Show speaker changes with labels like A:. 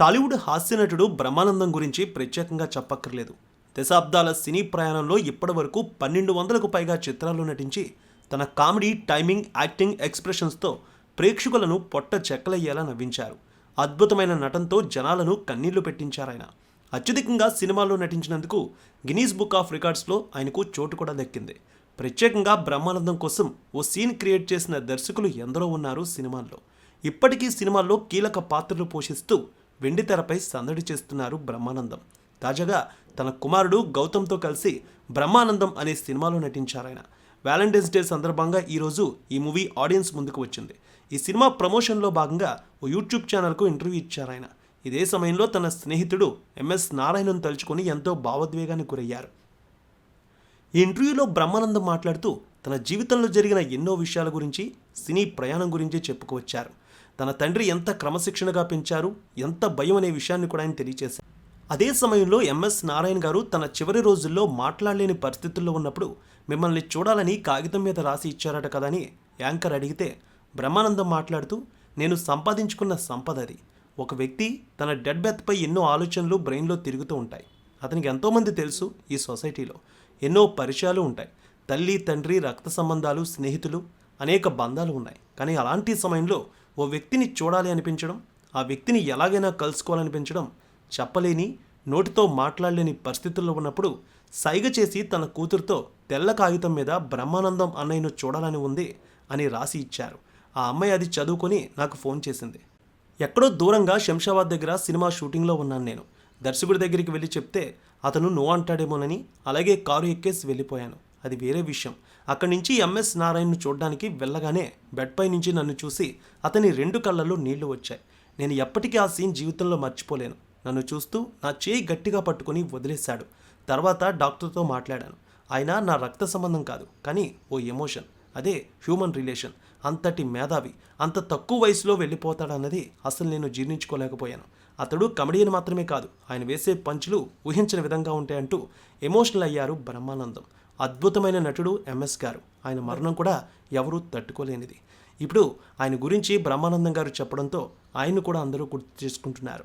A: టాలీవుడ్ హాస్య నటుడు బ్రహ్మానందం గురించి ప్రత్యేకంగా చెప్పక్కర్లేదు. దశాబ్దాల సినీ ప్రయాణంలో ఇప్పటివరకు పన్నెండు వందలకు పైగా చిత్రాల్లో నటించి తన కామెడీ టైమింగ్ యాక్టింగ్ ఎక్స్ప్రెషన్స్తో ప్రేక్షకులను పొట్ట చెక్కలయ్యేలా నవ్వించారు. అద్భుతమైన నటనతో జనాలను కన్నీళ్ళు పెట్టించారాయన. అత్యధికంగా సినిమాల్లో నటించినందుకు గినీస్ బుక్ ఆఫ్ రికార్డ్స్లో ఆయనకు చోటు కూడా దక్కింది. ప్రత్యేకంగా బ్రహ్మానందం కోసం ఓ సీన్ క్రియేట్ చేసిన దర్శకులు ఎందరో ఉన్నారు సినిమాల్లో. ఇప్పటికీ సినిమాల్లో కీలక పాత్రలు పోషిస్తూ వెండి తెరపై సందడి చేస్తున్నారు బ్రహ్మానందం. తాజాగా తన కుమారుడు గౌతమ్తో కలిసి బ్రహ్మానందం అనే సినిమాలో నటించారాయన వ్యాలంటైన్స్ డే సందర్భంగా ఈరోజు ఈ మూవీ ఆడియన్స్ ముందుకు వచ్చింది. ఈ సినిమా ప్రమోషన్లో భాగంగా ఓ యూట్యూబ్ ఛానల్కు ఇంటర్వ్యూ ఇచ్చారాయన ఇదే సమయంలో తన స్నేహితుడు ఎంఎస్ నారాయణను తలుచుకొని ఎంతో భావోద్వేగానికి గురయ్యారు. ఈ ఇంటర్వ్యూలో బ్రహ్మానందం మాట్లాడుతూ తన జీవితంలో జరిగిన ఎన్నో విషయాల గురించి సినీ ప్రయాణం గురించి చెప్పుకువచ్చారు తన తండ్రి ఎంత క్రమశిక్షణగా పెంచారు ఎంత భయం అనే విషయాన్ని కూడా ఆయన తెలియచేశారు. అదే సమయంలో ఎంఎస్ నారాయణ గారు తన చివరి రోజుల్లో మాట్లాడలేని పరిస్థితుల్లో ఉన్నప్పుడు మిమ్మల్ని చూడాలని కాగితం మీద రాసి ఇచ్చారట కదా అని యాంకర్ అడిగితే బ్రహ్మానందం మాట్లాడుతూ నేను సంపాదించుకున్న సంపద అది. ఒక వ్యక్తి తన డెడ్ బెత్పై ఎన్నో ఆలోచనలు బ్రెయిన్లో తిరుగుతూ ఉంటాయి. అతనికి ఎంతోమంది తెలుసు ఈ సొసైటీలో. ఎన్నో పరిచయాలు ఉంటాయి. తల్లి తండ్రి రక్త సంబంధాలు స్నేహితులు అనేక బంధాలు ఉన్నాయి. కానీ అలాంటి సమయంలో ఓ వ్యక్తిని చూడాలి అనిపించడం ఆ వ్యక్తిని ఎలాగైనా కలుసుకోవాలనిపించడం చెప్పలేని నోటితో మాట్లాడలేని పరిస్థితుల్లో ఉన్నప్పుడు సైగ చేసి తన కూతురుతో తెల్ల కాగితం మీద బ్రహ్మానందం అన్నయ్యను చూడాలని ఉంది అని రాసి ఇచ్చారు. ఆ అమ్మాయి అది చదువుకొని నాకు ఫోన్ చేసింది. ఎక్కడో దూరంగా శంషాబాద్ దగ్గర సినిమా షూటింగ్లో ఉన్నాను నేను. దర్శకుడి దగ్గరికి వెళ్ళి చెప్తే అతను నో అంటాడేమోనని అలాగే కారు ఎక్కేసి వెళ్ళిపోయాను. అది వేరే విషయం. అక్కడి నుంచి ఎంఎస్ నారాయణను చూడడానికి వెళ్ళగానే బెడ్పై నుంచి నన్ను చూసి అతని రెండు కళ్ళల్లో నీళ్ళు వచ్చాయి. నేను ఎప్పటికీ ఆ సీన్ జీవితంలో మర్చిపోలేను. నన్ను చూస్తూ నా చేయి గట్టిగా పట్టుకొని వదిలేశాడు. తర్వాత డాక్టర్తో మాట్లాడాను. ఆయన నా రక్త సంబంధం కాదు కానీ ఓ ఎమోషన్. అదే హ్యూమన్ రిలేషన్. అంతటి మేధావి. అంత తక్కువ వయసులో వెళ్ళిపోతాడన్నది అసలు నేను జీర్ణించుకోలేకపోయాను. అతడు కమెడియన్ మాత్రమే కాదు ఆయన వేసే పంచులు ఊహించిన విధంగా ఉంటాయంటూ ఎమోషనల్ అయ్యారు బ్రహ్మానందం. అద్భుతమైన నటుడు ఎంఎస్ గారు. ఆయన మరణం కూడా ఎవరూ తట్టుకోలేనిది. ఇప్పుడు ఆయన గురించి బ్రహ్మానందం గారు చెప్పడంతో ఆయన కూడా అందరూ గుర్తు చేసుకుంటున్నారు.